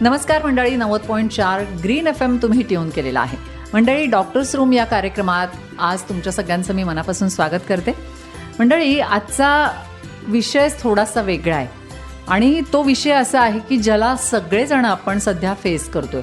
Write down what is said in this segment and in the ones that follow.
नमस्कार मंडळी नव्वद पॉईंट चार ग्रीन एफ एम तुम्ही ट्यून केलेला आहे. मंडळी डॉक्टर्स रूम या कार्यक्रमात आज तुमच्या सगळ्यांचं मी मनापासून स्वागत करते. मंडळी आजचा विषय थोडासा वेगळा आहे आणि तो विषय असा आहे की ज्याला सगळेजण आपण सध्या फेस करतोय.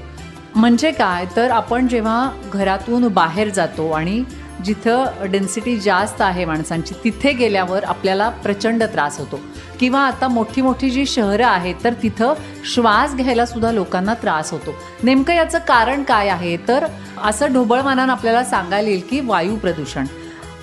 म्हणजे काय? तर आपण जेव्हा घरातून बाहेर जातो आणि जिथं डेन्सिटी जास्त आहे माणसांची तिथे गेल्यावर आपल्याला प्रचंड त्रास होतो. किंवा आता मोठी मोठी जी शहरं आहेत तर तिथं श्वास घ्यायला सुद्धा लोकांना त्रास होतो. नेमकं याचं कारण काय आहे? तर असं ढोबळमानानं आपल्याला सांगायला येईल की वायू प्रदूषण.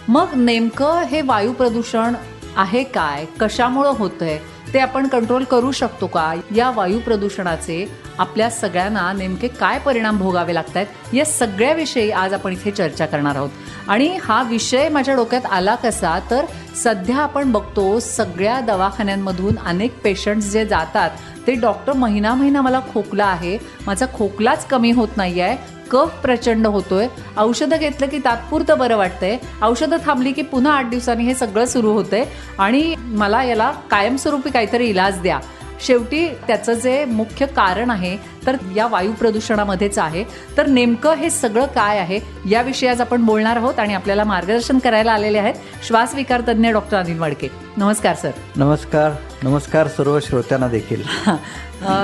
मग नेमकं हे वायू प्रदूषण आहे काय? कशामुळं होतंय? ते आपण कंट्रोल करू शकतो का? या वायू प्रदूषणाचे आपल्या सगळ्यांना नेमके काय परिणाम भोगावे लागत आहेत या सगळ्याविषयी आज आपण इथे चर्चा करणार आहोत. आणि हा विषय माझ्या डोक्यात आला कसा तर सध्या आपण बघतो सगळ्या दवाखान्यांमधून अनेक पेशंट्स जे जातात ते डॉक्टर महिना महिना मला खोकला आहे. माझा खोकलाच कमी होत नाही आहे कफ प्रचंड होतोय. औषधं घेतलं की तात्पुरतं बरं वाटतंय. औषधं थांबली की पुन्हा आठ दिवसांनी हे सगळं सुरू होतंय. आणि मला याला कायमस्वरूपी काहीतरी इलाज द्या. शेवटी त्याचं जे मुख्य कारण आहे तर या वायू प्रदूषणामध्येच आहे. तर नेमकं हे सगळं काय आहे याविषयी आज आपण बोलणार आहोत आणि आपल्याला मार्गदर्शन करायला आलेले आहेत श्वासविकार तज्ज्ञ डॉक्टर अनिल मडके नमस्कार सर. नमस्कार. नमस्कार सर्व श्रोत्यांना देखील.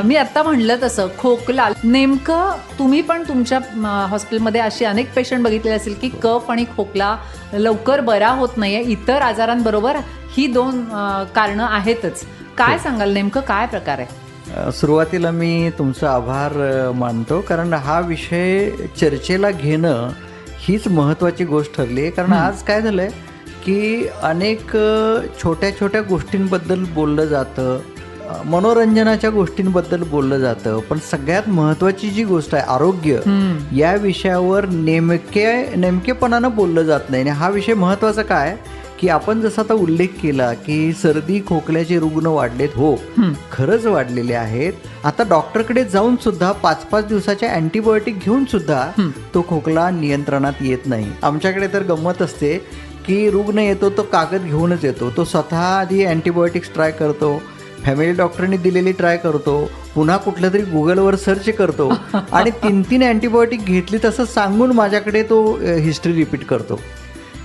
मी आत्ता म्हणलं तसं खोकला नेमकं तुम्ही पण तुमच्या हॉस्पिटलमध्ये अशी अनेक पेशंट बघितले असेल की कफ आणि खोकला लवकर बरा होत नाहीये इतर आजारांबरोबर ही दोन कारणं आहेतच. काय सांगाल? नेमकं काय प्रकार आहे? सुरुवातीला मी तुमचा आभार मानतो. कारण हा विषय चर्चेला घेणं हीच महत्त्वाची गोष्ट ठरली आहे. कारण आज काय झालंय की अनेक छोट्या छोट्या गोष्टींबद्दल बोललं जातं. मनोरंजनाच्या गोष्टींबद्दल बोललं जातं. पण सगळ्यात महत्त्वाची जी गोष्ट आहे आरोग्य या विषयावर नेमके नेमकेपणानं बोललं जात नाही. आणि हा विषय महत्त्वाचा काय? की आपण जसा आता उल्लेख केला की सर्दी खोकल्याचे रुग्ण वाढलेत हो खरंच वाढलेले आहेत. आता डॉक्टरकडे जाऊन सुद्धा पाच पाच दिवसाच्या अँटीबायोटिक घेऊन सुद्धा तो खोकला नियंत्रणात येत नाही. आमच्याकडे तर गंमत असते की रुग्ण येतो तो कागद घेऊनच येतो. तो स्वतः आधी अँटीबायोटिक्स ट्राय करतो फॅमिली डॉक्टरनी दिलेली ट्राय करतो पुन्हा कुठलं तरी गुगलवर सर्च करतो आणि तीन तीन अँटीबायोटिक घेतली तसं सांगून माझ्याकडे तो हिस्ट्री रिपीट करतो.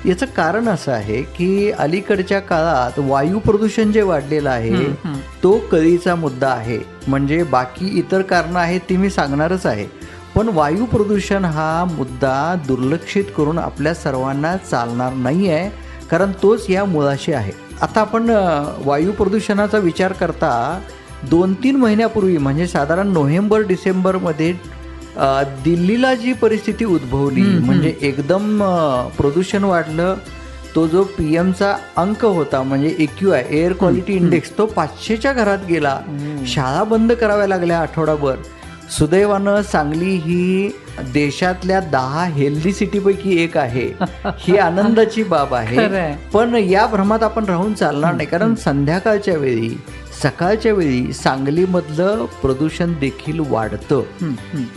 याचं कारण असं आहे की अलीकडच्या काळात वायू प्रदूषण जे वाढलेलं आहे तो कळीचा मुद्दा आहे. म्हणजे बाकी इतर कारणं आहेत ती मी सांगणारच आहे. पण वायू प्रदूषण हा मुद्दा दुर्लक्षित करून आपल्या सर्वांना चालणार नाही आहे कारण तोच या मुळाशी आहे. आता आपण वायू प्रदूषणाचा विचार करता दोन तीन महिन्यापूर्वी म्हणजे साधारण नोव्हेंबर डिसेंबरमध्ये दिल्लीला जी परिस्थिती उद्भवली म्हणजे एकदम प्रदूषण वाढलं तो जो पी एमचा अंक होता म्हणजे AQ I air quality index तो पाचशेच्या घरात गेला. शाळा बंद कराव्या लागल्या आठवडाभर. सुदैवानं सांगली ही देशातल्या दहा हेल्दी सिटीपैकी एक आहे. ही आनंदाची बाब आहे. पण या भ्रमात आपण राहून चालणार नाही. कारण संध्याकाळच्या वेळी सकाळच्या वेळी सांगलीमधलं प्रदूषण देखील वाढतं.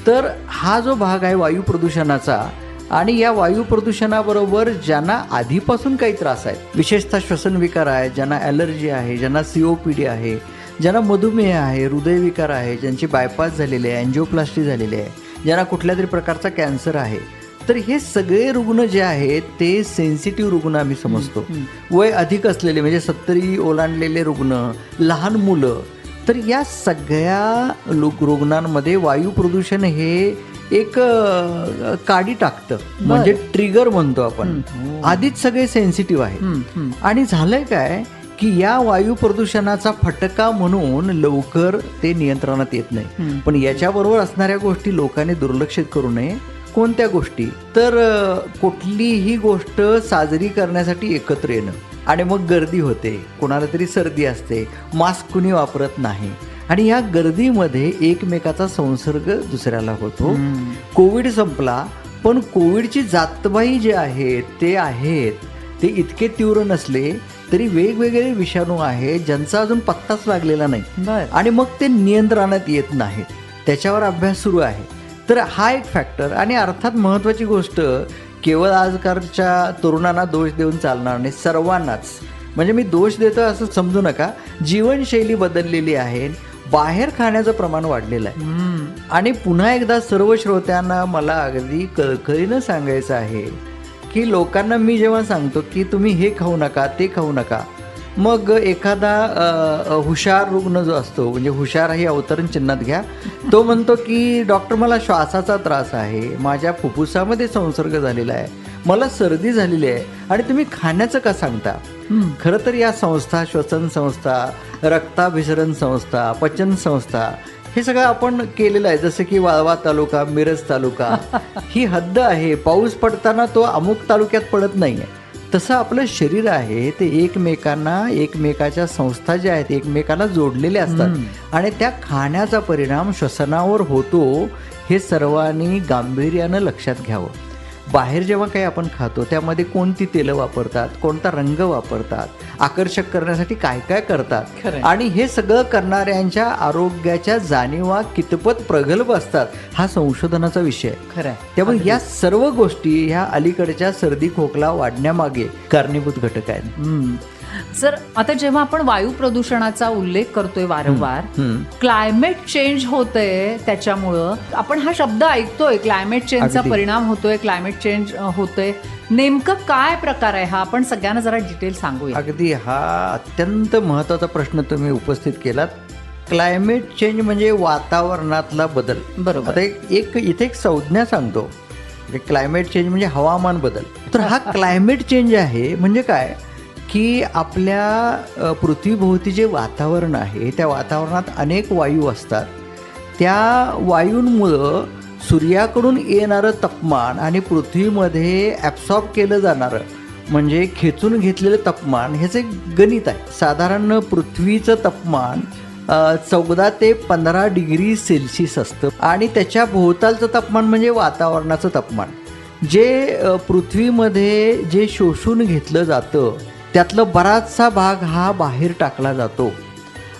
तर हा जो भाग आहे वायू प्रदूषणाचा आणि या वायू प्रदूषणाबरोबर ज्यांना आधीपासून काही त्रास आहे विशेषतः श्वसन विकार आहे ज्यांना ॲलर्जी आहे ज्यांना सीओपीडी आहे ज्यांना मधुमेह आहे हृदयविकार आहे ज्यांची बायपास झालेली आहे अँजिओप्लास्टी झालेली आहे ज्यांना कुठल्या तरी प्रकारचा कॅन्सर आहे तर हे सगळे रुग्ण जे आहेत ते सेन्सिटिव्ह रुग्ण आम्ही समजतो. वय अधिक असलेले म्हणजे सत्तरी ओलांडलेले रुग्ण लहान मुलं तर या सगळ्या लोक रुग्णांमध्ये वायू प्रदूषण हे एक काडी टाकतं. म्हणजे ट्रिगर म्हणतो आपण. आधीच सगळे सेन्सिटिव्ह आहे आणि झालंय काय की या वायू प्रदूषणाचा फटका म्हणून लवकर ते नियंत्रणात येत नाही. पण याच्याबरोबर असणाऱ्या गोष्टी लोकांनी दुर्लक्षित करू नये. कोणत्या गोष्टी? तर कुठलीही गोष्ट साजरी करण्यासाठी एकत्र येणं. आणि मग गर्दी होते. कोणाला तरी सर्दी असते. मास्क कुणी वापरत नाही. आणि या गर्दीमध्ये एकमेकाचा संसर्ग दुसऱ्याला होतो. कोविड संपला पण कोविडची जातबाई जे आहेत ते आहेत. ते इतके तीव्र नसले तरी वेगवेगळे विषाणू आहेत ज्यांचा अजून पत्ताच लागलेला नाही. आणि मग ते नियंत्रणात येत नाहीत. त्याच्यावर अभ्यास सुरू आहे. तर हा एक फॅक्टर आणि अर्थात महत्त्वाची गोष्ट केवळ आजकालच्या तरुणांना दोष देऊन चालणार नाही सर्वांनाच. म्हणजे मी दोष देतो असं समजू नका. जीवनशैली बदललेली आहे. बाहेर खाण्याचं प्रमाण वाढलेलं आहे. आणि पुन्हा एकदा सर्व श्रोत्यांना मला अगदी कळकळीनं सांगायचं आहे की लोकांना मी जेव्हा सांगतो की तुम्ही हे खाऊ नका ते खाऊ नका मग एखादा हुशार रुग्ण जो असतो म्हणजे हुशार ही अवतरण चिन्हात घ्या. तो म्हणतो की डॉक्टर मला श्वासाचा त्रास आहे. माझ्या फुफ्फुसामध्ये संसर्ग झालेला आहे. मला सर्दी झालेली आहे. आणि तुम्ही खाण्याचं का सांगता? खरं तर या संस्था श्वसन संस्था रक्ताभिसरण संस्था पचन संस्था हे सगळं आपण केलेलं आहे. जसं की वाळवा तालुका मिरज तालुका ही हद्द आहे. पाऊस पडताना तो अमुक तालुक्यात पडत नाही आहे तसं आपलं शरीर आहे ते एकमेकांना एकमेकाच्या संस्था ज्या आहेत एकमेकांना जोडलेले असतात. आणि त्या खाण्याचा परिणाम श्वसनावर होतो हे सर्वांनी गांभीर्यानं लक्षात घ्यावं. बाहेर जेव्हा काही आपण खातो त्यामध्ये कोणती तेलं वापरतात कोणता रंग वापरतात आकर्षक करण्यासाठी काय काय करतात. आणि हे सगळं करणाऱ्यांच्या आरोग्याच्या जाणीवा कितपत प्रगल्भ असतात हा संशोधनाचा विषय आहे. खरंय त्यामुळे या सर्व गोष्टी ह्या अलीकडच्या सर्दी खोकला वाढण्यामागे कारणीभूत घटक आहेत. सर आता जेव्हा आपण वायू प्रदूषणाचा उल्लेख करतोय वारंवार. क्लायमेट चेंज होतंय त्याच्यामुळं. आपण हा शब्द ऐकतोय क्लायमेट चेंजचा. परिणाम होतोय क्लायमेट चेंज होतोय. नेमकं काय प्रकार आहे हा? आपण सगळ्यांना जरा डिटेल सांगूया. अगदी हा अत्यंत महत्त्वाचा प्रश्न तुम्ही उपस्थित केलात. क्लायमेट चेंज म्हणजे वातावरणातला बदल. बरोबर. एक एक इथे एक संज्ञा सांगतो. क्लायमेट चेंज म्हणजे हवामान बदल. तर हा क्लायमेट चेंज आहे म्हणजे काय? की आपल्या पृथ्वीभोवती जे वातावरण आहे त्या वातावरणात अनेक वायू असतात. त्या वायूंमुळं सूर्याकडून येणारं तापमान आणि पृथ्वीमध्ये ॲब्सॉर्ब केलं जाणारं म्हणजे खेचून घेतलेलं तापमान ह्याचं एक गणित आहे. साधारण पृथ्वीचं तापमान चौदा ते पंधरा डिग्री सेल्सिअस असतं. आणि त्याच्या भोवतालचं तापमान म्हणजे वातावरणाचं तापमान. जे पृथ्वीमध्ये जे शोषून घेतलं जातं त्यातलं बराचसा भाग हा बाहेर टाकला जातो.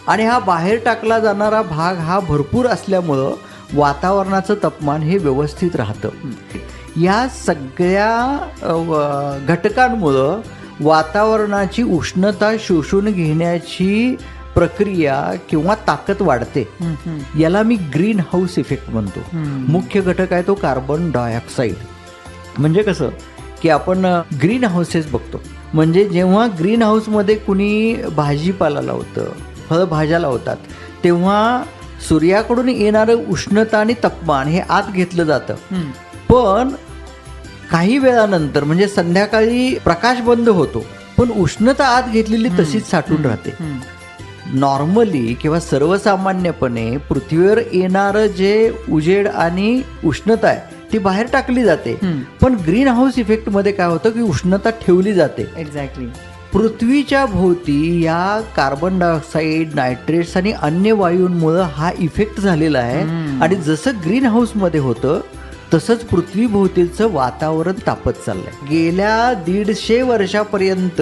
आणि हा बाहेर टाकला जाणारा भाग हा भरपूर असल्यामुळं वातावरणाचं तापमान हे व्यवस्थित राहतं. या सगळ्या घटकांमुळं वातावरणाची उष्णता शोषून घेण्याची प्रक्रिया किंवा ताकद वाढते. याला मी ग्रीन हाऊस इफेक्ट म्हणतो. मुख्य घटक आहे तो कार्बन डायऑक्साईड. म्हणजे कसं? की आपण ग्रीन हाऊसेस बघतो. म्हणजे जेव्हा ग्रीन हाऊसमध्ये कुणी भाजीपाला लावतं फळभाज्या लावतात तेव्हा सूर्याकडून येणारं उष्णता आणि तापमान हे आत घेतलं जातं. पण काही वेळानंतर म्हणजे संध्याकाळी प्रकाश बंद होतो पण उष्णता आत घेतलेली तशीच साठून राहते. नॉर्मली किंवा सर्वसामान्यपणे पृथ्वीवर येणारं जे उजेड आणि उष्णता आहे ती बाहेर टाकली जाते. पण ग्रीन हाऊस इफेक्टमध्ये काय होतं की उष्णता ठेवली जाते. एक्झॅक्टली पृथ्वीच्या भोवती या कार्बन डायऑक्साईड नायट्रेट्स आणि अन्य वायूंमुळं हा इफेक्ट झालेला आहे. आणि जसं ग्रीन हाऊसमध्ये होतं तसंच पृथ्वीभोवतीचं वातावरण तापत चाललंय. गेल्या दीडशे वर्षापर्यंत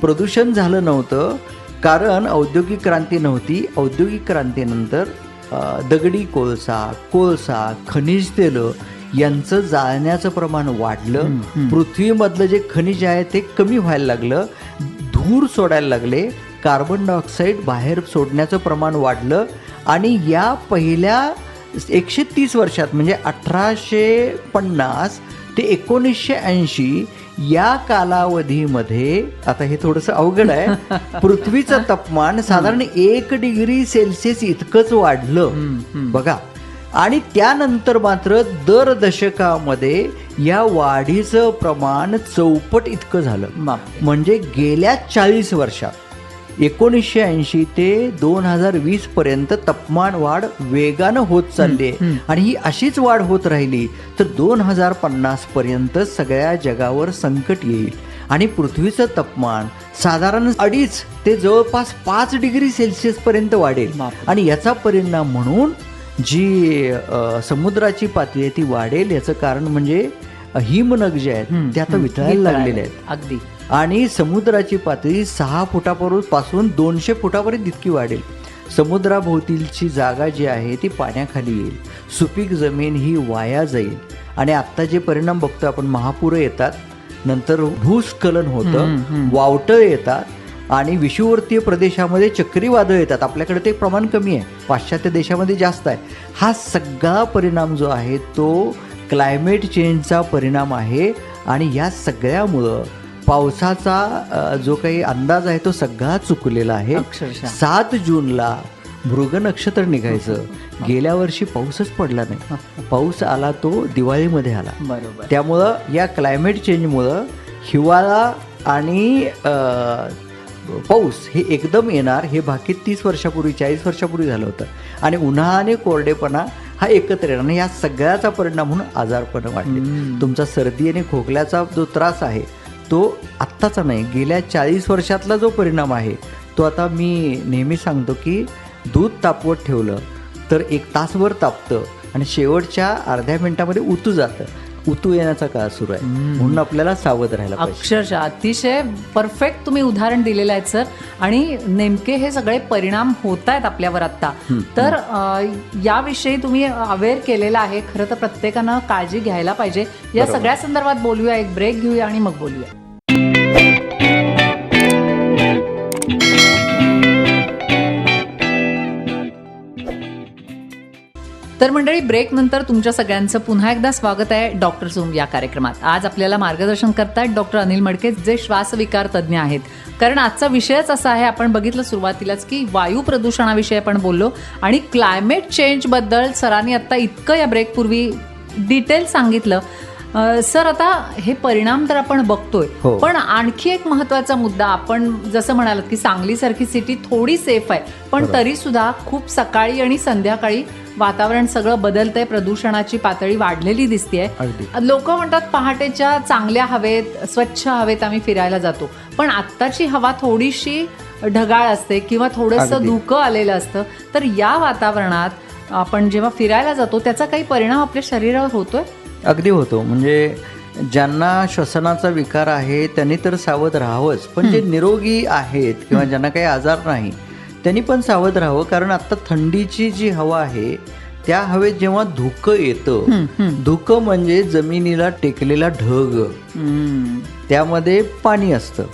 प्रदूषण झालं नव्हतं कारण औद्योगिक क्रांती नव्हती. औद्योगिक क्रांतीनंतर दगडी कोळसा कोळसा खनिज तेलं यांचं जाळण्याचं प्रमाण वाढलं. पृथ्वीमधलं जे खनिज आहे ते कमी व्हायला लागलं. धूर सोडायला लागले. कार्बन डायऑक्साईड बाहेर सोडण्याचं प्रमाण वाढलं. आणि या पहिल्या एकशे तीस वर्षात म्हणजे अठराशे पन्नास ते एकोणीसशे ऐंशी या कालावधीमध्ये आता हे थोडंसं अवघड आहे पृथ्वीचं तापमान साधारण एक डिग्री सेल्सिअस इतकंच वाढलं. बघा आणि त्यानंतर मात्र दर दशकामध्ये या वाढीचं प्रमाण चौपट इतकं झालं. म्हणजे गेल्या चाळीस वर्षात एकोणीसशे ऐंशी ते दोन हजार वीस पर्यंत तापमान वाढ वेगानं होत चालली आहे. आणि ही अशीच वाढ होत राहिली तर दोन हजार पन्नास पर्यंत सगळ्या जगावर संकट येईल. आणि पृथ्वीचं तापमान साधारण अडीच ते जवळपास पाच डिग्री सेल्सिअस पर्यंत वाढेल. आणि याचा परिणाम म्हणून जी समुद्राची पातळी आहे ती वाढेल. याचं कारण म्हणजे हिमनग जे आहेत ते आता वितळायला लागलेले आहेत. अगदी. आणि समुद्राची पातळी सहा फुटापासून दोनशे फुटापर्यंत इतकी वाढेल. समुद्राभोवतीलची जागा जी आहे ती पाण्याखाली येईल. सुपीक जमीन ही वाया जाईल. आणि आत्ता जे परिणाम बघतो आपण महापूर येतात. नंतर भूस्खलन होतं. वावटं येतात. आणि विषुववर्तीय प्रदेशामध्ये चक्रीवादळ येतात. आपल्याकडे ते प्रमाण कमी आहे. पाश्चात्य देशामध्ये जास्त आहे. हा सगळा परिणाम जो आहे तो क्लायमेट चेंजचा परिणाम आहे. आणि या सगळ्यामुळं पावसाचा जो काही अंदाज आहे तो सगळा चुकलेला आहे. सात जूनला मृग नक्षत्र निघायचं. गेल्या वर्षी पाऊसच पडला नाही. पाऊस आला तो दिवाळीमध्ये आला. बरोबर. त्यामुळं या क्लायमेट चेंजमुळं हिवाळा आणि पाऊस हे एकदम येणार हे बाकी तीस वर्षापूर्वी चाळीस वर्षापूर्वी झालं होतं. आणि उन्हाळा आणि कोरडेपणा हा एकत्र येणार आणि या सगळ्याचा परिणाम म्हणून आजारपण वाढले. तुमचा सर्दी आणि खोकल्याचा जो त्रास आहे तो आत्ताचा नाही गेल्या चाळीस वर्षातला जो परिणाम आहे तो आता मी नेहमी सांगतो की दूध तापवत ठेवलं तर एक तासभर तापतं आणि शेवटच्या अर्ध्या मिनिटामध्ये उतू जातं. उतू येण्याचा काळ सुरू आहे. म्हणून आपल्याला सावध राहायला पाहिजे. अक्षरशः अतिशय परफेक्ट तुम्ही उदाहरण दिलेलं आहे सर आणि नेमके हे सगळे परिणाम होत आहेत आपल्यावर आता तर अ, याविषयी तुम्ही अवेअर केलेलं आहे. खरं तर प्रत्येकानं काळजी घ्यायला पाहिजे. या सगळ्या संदर्भात बोलूया. एक ब्रेक घेऊया आणि मग बोलूया. तर मंडळी ब्रेक नंतर तुमच्या सगळ्यांचं पुन्हा एकदा स्वागत आहे डॉक्टर झूम या कार्यक्रमात. आज आपल्याला मार्गदर्शन करतायत डॉक्टर अनिल मडके जे श्वासविकार तज्ज्ञ आहेत. कारण आजचा विषयच असा आहे आपण बघितलं सुरुवातीलाच की वायू प्रदूषणाविषयी आपण बोललो आणि क्लायमेट चेंजबद्दल सरांनी आता इतकं या ब्रेकपूर्वी डिटेल सांगितलं. सर आता हे परिणाम तर आपण बघतोय हो. पण आणखी एक महत्त्वाचा मुद्दा आपण जसं म्हणालात की सांगलीसारखी सिटी थोडी सेफ आहे. पण तरी सुद्धा खूप सकाळी आणि संध्याकाळी वातावरण सगळं बदलतंय प्रदूषणाची पातळी वाढलेली दिसतीये. लोक म्हणतात पहाटेच्या चांगल्या हवेत स्वच्छ हवेत आम्ही फिरायला जातो. पण आत्ताची हवा थोडीशी ढगाळ असते किंवा थोडंसं. धुकं आलेलं असतं तर या वातावरणात आपण जेव्हा फिरायला जातो त्याचा काही परिणाम आपल्या शरीरावर होतोय? अगदी होतो. म्हणजे ज्यांना श्वसनाचा विकार आहे त्यांनी तर सावध राहावंच. पण जे निरोगी आहेत किंवा ज्यांना काही आजार नाही त्यांनी पण सावध राहावं कारण आता थंडीची जी हवा आहे त्या हवेत जेव्हा धुकं येतं धुकं म्हणजे जमिनीला टेकलेला ढग. त्यामध्ये पाणी असतं.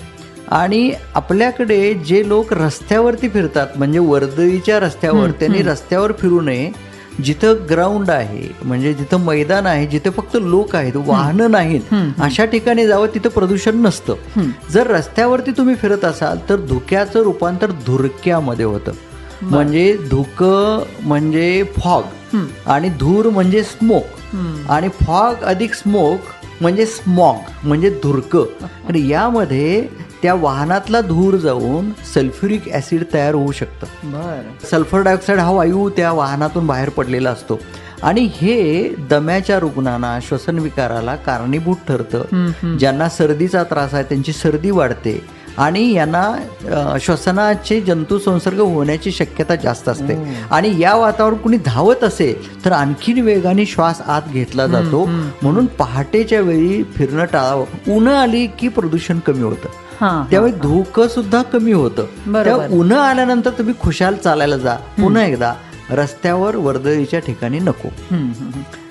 आणि आपल्याकडे जे लोक रस्त्यावरती फिरतात म्हणजे वर्दळीच्या रस्त्यावर त्यांनी रस्त्यावर फिरू नये जिथं ग्राउंड आहे म्हणजे जिथं मैदान आहे जिथे फक्त लोक आहेत वाहनं नाहीत अशा ठिकाणी जावं तिथं प्रदूषण नसतं. जर रस्त्यावरती तुम्ही फिरत असाल तर धुक्याचं रूपांतर धुरक्यामध्ये होतं. म्हणजे धुकं म्हणजे फॉग आणि धूर म्हणजे स्मोक आणि फॉग अधिक स्मोक म्हणजे स्मॉग म्हणजे धुरकं. आणि यामध्ये त्या वाहनातला धूर जाऊन सल्फ्युरिक ऍसिड तयार होऊ शकतं. बर. सल्फर डायऑक्साईड हा वायू त्या वाहनातून बाहेर पडलेला असतो. आणि हे दम्याच्या रुग्णांना श्वसन विकाराला कारणीभूत ठरतं. ज्यांना सर्दीचा त्रास आहे त्यांची सर्दी वाढते. आणि यांना श्वसनाचे जंतू संसर्ग होण्याची शक्यता जास्त असते. आणि या वातावरण कुणी धावत असेल तर आणखीन वेगाने श्वास आत घेतला जातो. म्हणून पहाटेच्या वेळी फिरणं टाळावं. उन्ह आली की प्रदूषण कमी होतं. हा त्यावेळी धुकं सुद्धा कमी होतं. त्या उन्ह आल्यानंतर तुम्ही खुशाल चालायला जा. पुन्हा एकदा रस्त्यावर वर्दळीच्या ठिकाणी नको.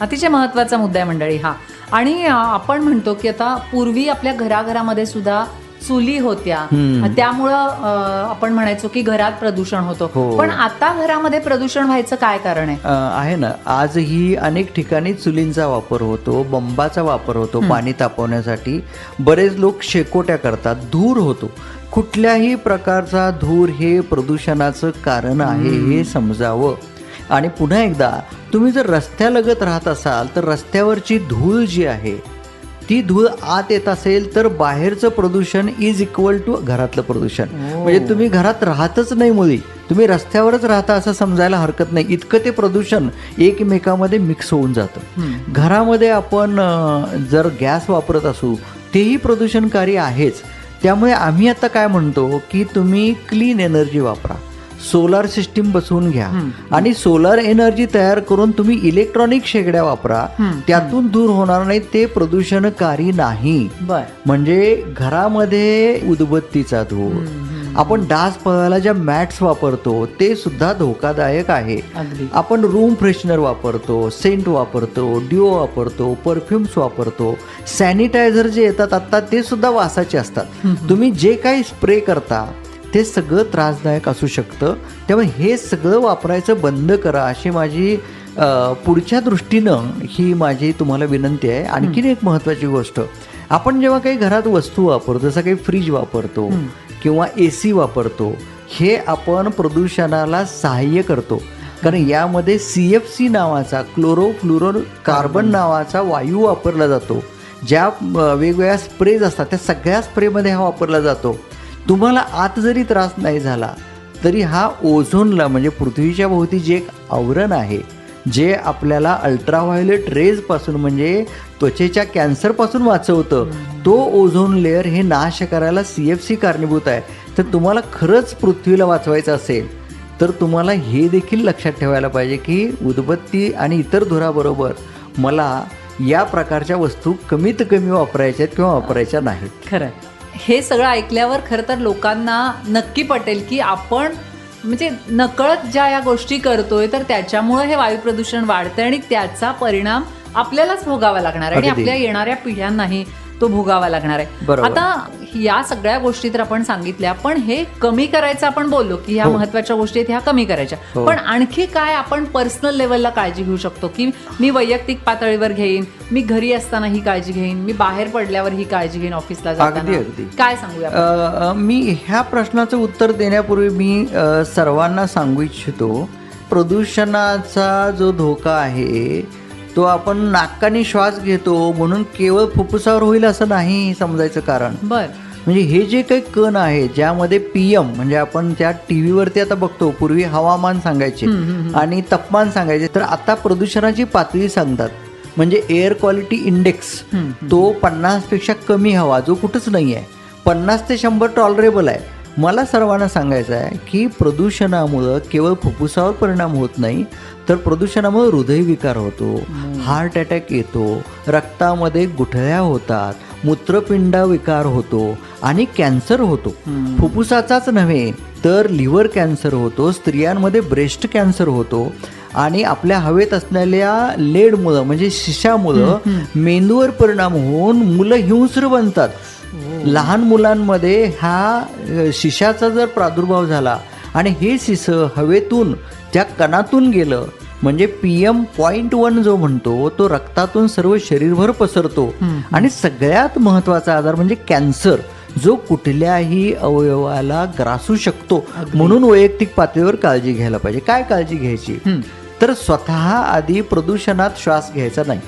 अतिशय महत्त्वाचा मुद्दा आहे मंडळी हा. आणि आपण म्हणतो की आता पूर्वी आपल्या घराघरामध्ये सुद्धा चुली होत्या. त्यामुळं आपण म्हणायचो की घरात प्रदूषण होतं. हो. पण आता घरामध्ये प्रदूषण व्हायचं काय कारण आहे? आहे ना. आजही अनेक ठिकाणी चुलींचा वापर होतो बंबाचा वापर होतो पाणी तापवण्यासाठी. बरेच लोक शेकोट्या करतात धूर होतो. कुठल्याही प्रकारचा धूर हे प्रदूषणाचं कारण आहे हे समजावं. आणि पुन्हा एकदा तुम्ही जर रस्त्यालगत राहत असाल तर रस्त्यावरची धूळ जी आहे ती धूळ आत येत असेल तर बाहेरचं प्रदूषण इज इक्वल टू घरातलं प्रदूषण. म्हणजे तुम्ही घरात राहतच नाही मुली. तुम्ही रस्त्यावरच राहता असं समजायला हरकत नाही. इतकं ते प्रदूषण एकमेकामध्ये मिक्स होऊन जातं. घरामध्ये आपण जर गॅस वापरत असू तेही प्रदूषणकारी आहेच. त्यामुळे आम्ही आता काय म्हणतो की तुम्ही क्लीन एनर्जी वापरा. सोलार सिस्टीम बसवून घ्या. आणि सोलार एनर्जी तयार करून तुम्ही इलेक्ट्रॉनिक शेगड्या वापरा. त्यातून दूर होणार नाही ते प्रदूषणकारी नाही. म्हणजे घरामध्ये उदबत्तीचा धूर. आपण डास पळायला ज्या मॅट्स वापरतो ते सुद्धा धोकादायक आहे. आपण रूम फ्रेशनर वापरतो सेंट वापरतो ड्युओ वापरतो परफ्युम्स वापरतो. सॅनिटायझर जे येतात आता ते सुद्धा वासाचे असतात. तुम्ही जे काही स्प्रे करता ते सगळं त्रासदायक असू शकतं. त्यामुळे हे सगळं वापरायचं बंद करा अशी माझी पुढच्या दृष्टीनं ही माझी तुम्हाला विनंती आहे. आणखीन एक महत्त्वाची गोष्ट. आपण जेव्हा काही घरात वस्तू वापरतो जसं काही फ्रीज वापरतो किंवा ए सी वापरतो हे आपण प्रदूषणाला सहाय्य करतो. कारण यामध्ये सी एफ सी नावाचा क्लोरोफ्लुरो कार्बन नावाचा वायू वापरला जातो. ज्या वेगवेगळ्या स्प्रेज असतात त्या सगळ्या स्प्रेमध्ये हा वापरला जातो. तुम्हाला आत जरी त्रास नाही झाला तरी हा ओझोनला म्हणजे पृथ्वीच्या भोवती जे एक आवरण आहे जे आपल्याला अल्ट्राव्हायोलेट रेजपासून म्हणजे त्वचेच्या कॅन्सरपासून वाचवतं तो ओझोन लेअर हे नाश करायला सी एफ सी कारणीभूत आहे. तर तुम्हाला खरंच पृथ्वीला वाचवायचं असेल तर तुम्हाला हे देखील लक्षात ठेवायला पाहिजे की उदबत्ती आणि इतर धुराबरोबर मला या प्रकारच्या वस्तू कमीत कमी वापरायच्या आहेत किंवा वापरायच्या नाहीत. खरं हे सगळं ऐकल्यावर खरं तर लोकांना नक्की पटेल की आपण म्हणजे नकळत ज्या या गोष्टी करतोय तर त्याच्यामुळे हे वायू प्रदूषण वाढतंय आणि त्याचा परिणाम आपल्यालाच भोगावा लागणार आहे आणि. आपल्या येणाऱ्या पिढ्यांनाही तो भोगावा लागणार आहे. आता या सगळ्या गोष्टी तर आपण सांगितल्या पण हे कमी करायचं आपण बोललो की ह्या हो. महत्त्वाच्या गोष्टी आहेत ह्या कमी करायच्या हो. पण आणखी काय आपण पर्सनल लेवलला काळजी घेऊ शकतो की मी वैयक्तिक पातळीवर घेईन मी घरी असताना ही काळजी घेईन मी बाहेर पडल्यावर ही काळजी घेईन ऑफिसला जाताना. काय सांगूया मी ह्या प्रश्नाचं उत्तर देण्यापूर्वी मी सर्वांना सांगू इच्छितो प्रदूषणाचा जो धोका आहे तो आपण नाकाने श्वास घेतो म्हणून केवळ फुफ्फुसावर होईल असं नाही समजायचं कारण. बर. म्हणजे हे जे काही कण आहे ज्यामध्ये पी एम म्हणजे आपण त्या टी व्हीवरती आता बघतो पूर्वी हवामान सांगायचे आणि तापमान सांगायचे तर आता प्रदूषणाची पातळी सांगतात. म्हणजे एअर क्वालिटी इंडेक्स तो पन्नासपेक्षा कमी हवा जो कुठंच नाही आहे पन्नास ते शंभर टॉलरेबल आहे. मला सर्वांना सांगायचं आहे की प्रदूषणामुळं केवळ फुफ्फुसावर परिणाम होत नाही तर प्रदूषणामुळे हृदयविकार होतो हार्ट अटॅक येतो रक्तामध्ये गुठळ्या होतात मूत्रपिंड विकार होतो आणि कॅन्सर होतो. फुफ्फुसाचाच नव्हे तर लिव्हर कॅन्सर होतो स्त्रियांमध्ये ब्रेस्ट कॅन्सर होतो आणि आपल्या हवेत असलेल्या लेडमुळं म्हणजे शिशामुळं मेंदूवर परिणाम होऊन मुलं हिंस्र बनतात. लहान मुलांमध्ये हा शिशाचा जर प्रादुर्भाव झाला आणि हे शिस हवेतून त्या कणातून गेलं म्हणजे पी एम पॉईंट वन जो म्हणतो तो रक्तातून सर्व शरीरभर पसरतो. आणि सगळ्यात महत्त्वाचा आजार म्हणजे कॅन्सर जो कुठल्याही अवयवाला ग्रासू शकतो. म्हणून वैयक्तिक पातळीवर काळजी घ्यायला पाहिजे. काय काळजी घ्यायची? तर स्वतः आधी प्रदूषणात श्वास घ्यायचा नाही.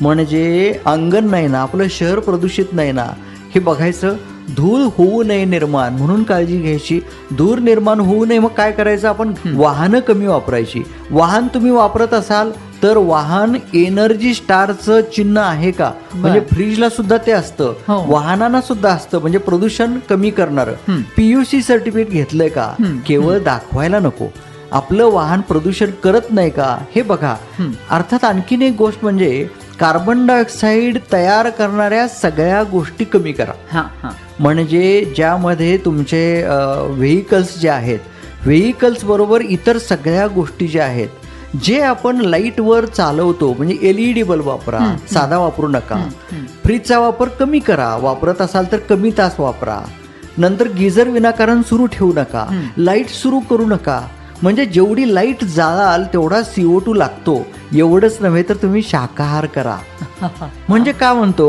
म्हणजे अंगण नाही ना आपलं शहर प्रदूषित नाही ना हे बघायचं धूळ होऊ नये निर्माण म्हणून काळजी घ्यायची. धूर निर्माण होऊ नये मग काय करायचं आपण? वाहनं कमी वापरायची. वाहन तुम्ही वापरत असाल तर वाहन एनर्जी स्टारचं चिन्ह आहे का? म्हणजे फ्रीजला सुद्धा ते असतं. हो. वाहनांना सुद्धा असतं म्हणजे प्रदूषण कमी करणारं. पीयूसी सर्टिफिकेट घेतलंय का? केवळ दाखवायला नको. आपलं वाहन प्रदूषण करत नाही का? हे बघा. अर्थात आणखीन एक गोष्ट म्हणजे कार्बन डायऑक्साईड तयार करणाऱ्या सगळ्या गोष्टी कमी करा. हा हा. म्हणजे ज्यामध्ये तुमचे व्हेकल्स जे आहेत व्हेकल्स बरोबर इतर सगळ्या गोष्टी ज्या आहेत जे आपण लाईटवर चालवतो म्हणजे एल ई डी बल्ब वापरा साधा वापरू नका. फ्रीजचा वापर कमी करा वापरत असाल तर कमी तास वापरा. नंतर गिझर विनाकारण सुरू ठेवू नका. लाइट सुरू करू नका. म्हणजे जेवढी लाइट जाळाल तेवढा सीओ टू लागतो. एवढंच नव्हे तर तुम्ही शाकाहार करा. म्हणजे का म्हणतो?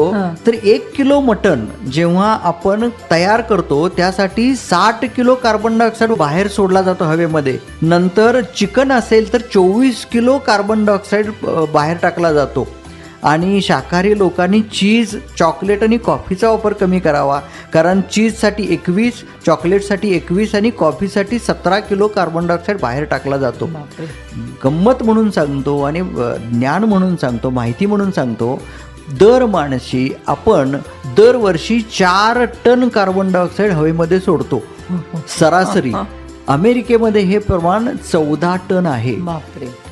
तर एक किलो मटन जेव्हा आपण तयार करतो त्यासाठी साठ किलो कार्बन डायऑक्साईड बाहेर सोडला जातो हवेमध्ये. नंतर चिकन असेल तर चोवीस किलो कार्बन डायऑक्साईड बाहेर टाकला जातो. आणि शाकाहारी लोकांनी चीज चॉकलेट आणि कॉफीचा वापर कमी करावा. कारण चीजसाठी एकवीस चॉकलेटसाठी एकवीस आणि कॉफीसाठी सतरा किलो कार्बन डायऑक्साईड बाहेर टाकला जातो. गंमत म्हणून सांगतो आणि ज्ञान म्हणून सांगतो माहिती म्हणून सांगतो दर माणशी आपण दरवर्षी चार टन कार्बन डायऑक्साईड हवेमध्ये सोडतो. सरासरी. अमेरिकेमध्ये हे प्रमाण चौदा टन आहे.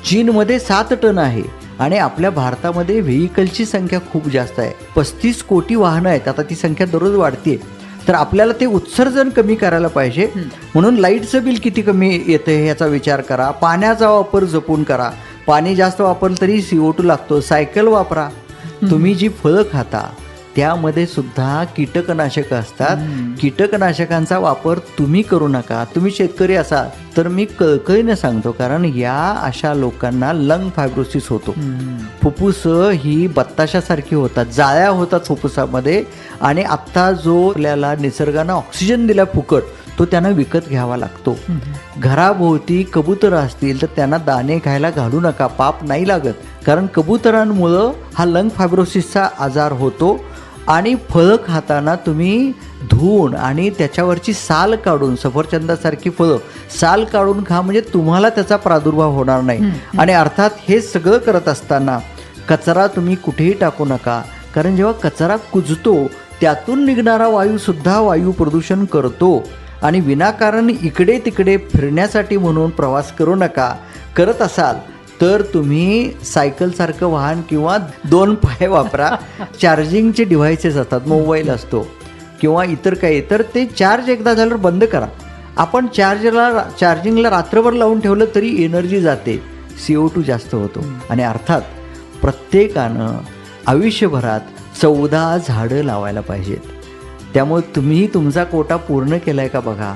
चीनमध्ये सात टन आहे. आणि आपल्या भारतामध्ये व्हेकलची संख्या खूप जास्त आहे. पस्तीस कोटी वाहनं आहेत. आता ती संख्या दररोज वाढते तर आपल्याला ते उत्सर्जन कमी करायला पाहिजे. म्हणून लाईटचं बिल किती कमी येतं याचा विचार करा. पाण्याचा वापर जपून करा. पाणी जास्त वापरलं तरी सीओ टू लागतो. सायकल वापरा. तुम्ही जी फळं खाता त्यामध्ये सुद्धा कीटकनाशकं असतात. कीटकनाशकांचा वापर तुम्ही करू नका. तुम्ही शेतकरी असाल तर मी कळकळीने सांगतो कारण या अशा लोकांना लंग फायब्रोसिस होतो. फुफ्फुस ही बत्ताशासारखी होतात जाळ्या होतात फुफ्फुसामध्ये. आणि आत्ता जो आपल्याला निसर्गानं ऑक्सिजन दिला फुकट तो त्यांना विकत घ्यावा लागतो. घराभोवती कबुतरं असतील तर त्यांना दाणे खायला घालू नका पाप नाही लागत. कारण कबुतरांमुळं हा लंग फायब्रोसिसचा आजार होतो. आणि फळं खाताना तुम्ही धुवून आणि त्याच्यावरची साल काढून सफरचंदासारखी फळं साल काढून खा म्हणजे तुम्हाला त्याचा प्रादुर्भाव होणार नाही. आणि अर्थात हे सगळं करत असताना कचरा तुम्ही कुठेही टाकू नका. कारण जेव्हा कचरा कुजतो त्यातून निघणारा वायूसुद्धा वायू प्रदूषण करतो. आणि विनाकारण इकडे तिकडे फिरण्यासाठी म्हणून प्रवास करू नका. करत असाल तर तुम्ही सायकलसारखं वाहन किंवा दोन पाय वापरा. चार्जिंगचे डिव्हायसेस असतात मोबाईल असतो किंवा इतर काही. तर ते चार्ज एकदा झाल्यावर बंद करा. आपण चार्जला चार्जिंगला रात्रभर लावून ठेवलं तरी एनर्जी जाते. सी ओ टू जास्त होतो. आणि अर्थात प्रत्येकानं आयुष्यभरात चौदा झाडं लावायला पाहिजेत. त्यामुळे तुम्ही तुमचा कोटा पूर्ण केला आहे का बघा?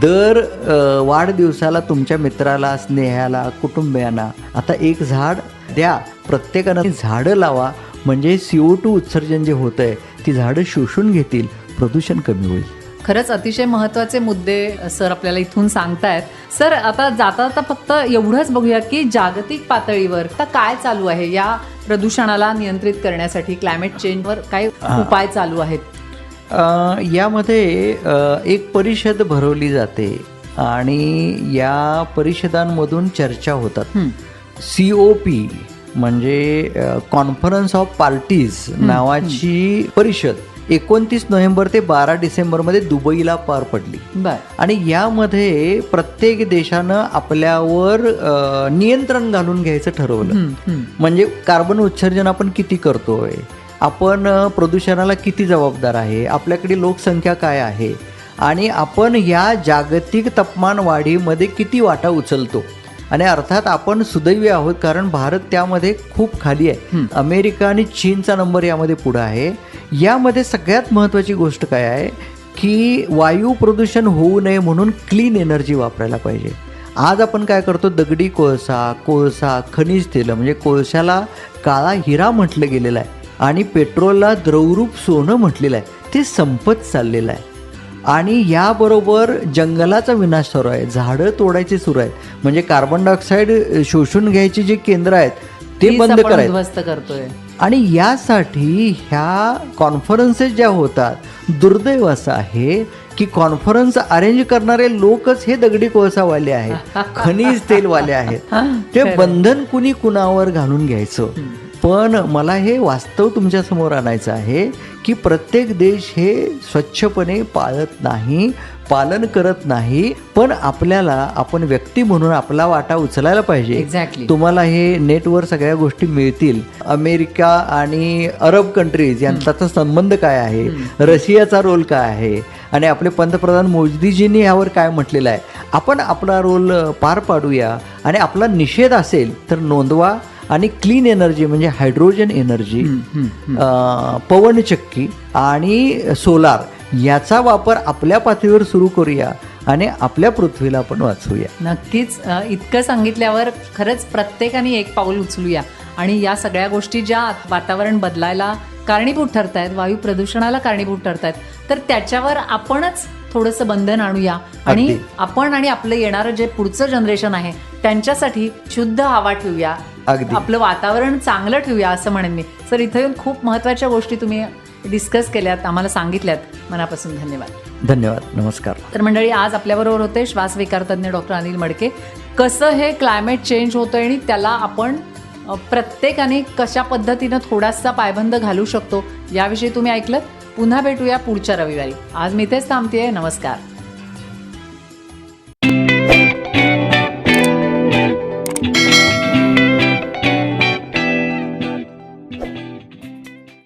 दर वाढदिवसाला तुमच्या मित्राला स्नेहाला कुटुंबियांना आता एक झाड द्या. प्रत्येकानं झाडं लावा. म्हणजे सी ओ टू उत्सर्जन जे होतं आहे ती झाडं शोषून घेतील. प्रदूषण कमी होईल. खरंच अतिशय महत्त्वाचे मुद्दे सर आपल्याला इथून सांगतायत. सर आता जाता जाता फक्त एवढंच बघूया की जागतिक पातळीवर आता काय चालू आहे? या प्रदूषणाला नियंत्रित करण्यासाठी क्लायमेट चेंजवर काय उपाय चालू आहेत? यामध्ये एक परिषद भरवली जाते आणि या परिषदांमधून चर्चा होतात. सी ओ पी म्हणजे कॉन्फरन्स ऑफ पार्टीज नावाची परिषद एकोणतीस नोव्हेंबर ते बारा डिसेंबरमध्ये दुबईला पार पडली. आणि यामध्ये प्रत्येक देशानं आपल्यावर नियंत्रण घालून घ्यायचं ठरवलं. म्हणजे कार्बन उत्सर्जन आपण किती करतोय? आपण प्रदूषणाला किती जबाबदार आहे? आपल्याकडे लोकसंख्या काय आहे? आणि आपण या जागतिक तापमान वाढीमध्ये किती वाटा उचलतो? आणि अर्थात आपण सुदैवी आहोत कारण भारत त्यामध्ये खूप खाली आहे. अमेरिका आणि चीनचा नंबर यामध्ये पुढं आहे. यामध्ये सगळ्यात महत्त्वाची गोष्ट काय आहे? की वायू प्रदूषण होऊ नये म्हणून क्लीन एनर्जी वापरायला पाहिजे. आज आपण काय करतो? दगडी कोळसा कोळसा खनिज तेलं म्हणजे कोळशाला काळा हिरा म्हटलं गेलेलं आहे. आणि पेट्रोलला द्रवरूप सोनं म्हटलेलं आहे. ते संपत चाललेलं आहे. आणि याबरोबर जंगलाचा विनाश सुरू आहे. झाडं तोडायची सुरू आहेत. म्हणजे कार्बन डायऑक्साईड शोषून घ्यायची जी केंद्र आहेत ते बंद करायचं. आणि यासाठी ह्या कॉन्फरन्सेस ज्या होतात दुर्दैव असं आहे की कॉन्फरन्स अरेंज करणारे लोकच हे दगडी कोळसावाले आहेत. खनिज तेलवाले आहेत. ते बंधन कुणी कुणावर घालून घ्यायचं? पण मला हे वास्तव तुमच्यासमोर आणायचं आहे की प्रत्येक देश हे स्वच्छपणे पाळत नाही पालन करत नाही पण आपल्याला आपण व्यक्ती म्हणून आपला वाटा उचलायला पाहिजे. एक्झॅक्टली तुम्हाला हे नेटवर सगळ्या गोष्टी मिळतील. अमेरिका आणि अरब कंट्रीज यांचा संबंध काय आहे? रशियाचा रोल काय आहे? आणि आपले पंतप्रधान मोदीजींनी यावर काय म्हटलेलं आहे? आपण आपला रोल पार पाडूया. आणि आपला निषेध असेल तर नोंदवा. आणि क्लीन एनर्जी म्हणजे हायड्रोजन एनर्जी पवनचक्की आणि सोलार याचा वापर आपल्या पातळीवर सुरू करूया आणि आपल्या पृथ्वीला आपण वाचवूया. नक्कीच इतकं सांगितल्यावर खरंच प्रत्येकाने एक पाऊल उचलूया. आणि या सगळ्या गोष्टी ज्या वातावरण बदलायला कारणीभूत ठरत आहेत वायू प्रदूषणाला कारणीभूत ठरत आहेत तर त्याच्यावर आपणच थोडंसं बंधन आणूया. आणि. आपण आणि आपलं येणारं जे पुढचं जनरेशन आहे त्यांच्यासाठी शुद्ध हवा ठेवूया. अगदी. आपलं वातावरण चांगलं ठेवूया असं म्हणेन मी. सर इथं येऊन खूप महत्त्वाच्या गोष्टी तुम्ही डिस्कस केल्यात आम्हाला सांगितल्यात. मनापासून धन्यवाद. धन्यवाद. नमस्कार. तर मंडळी आज आपल्याबरोबर होते श्वासविकार तज्ज्ञ डॉक्टर अनिल मडके. कसं हे क्लायमेट चेंज होतं आणि त्याला आपण प्रत्येकाने कशा पद्धतीनं थोडासा पायबंद घालू शकतो याविषयी तुम्ही ऐकलं पुन्हा भेटूया पुढच्या रविवारी. आज मी इथेच थांबतेय. नमस्कार.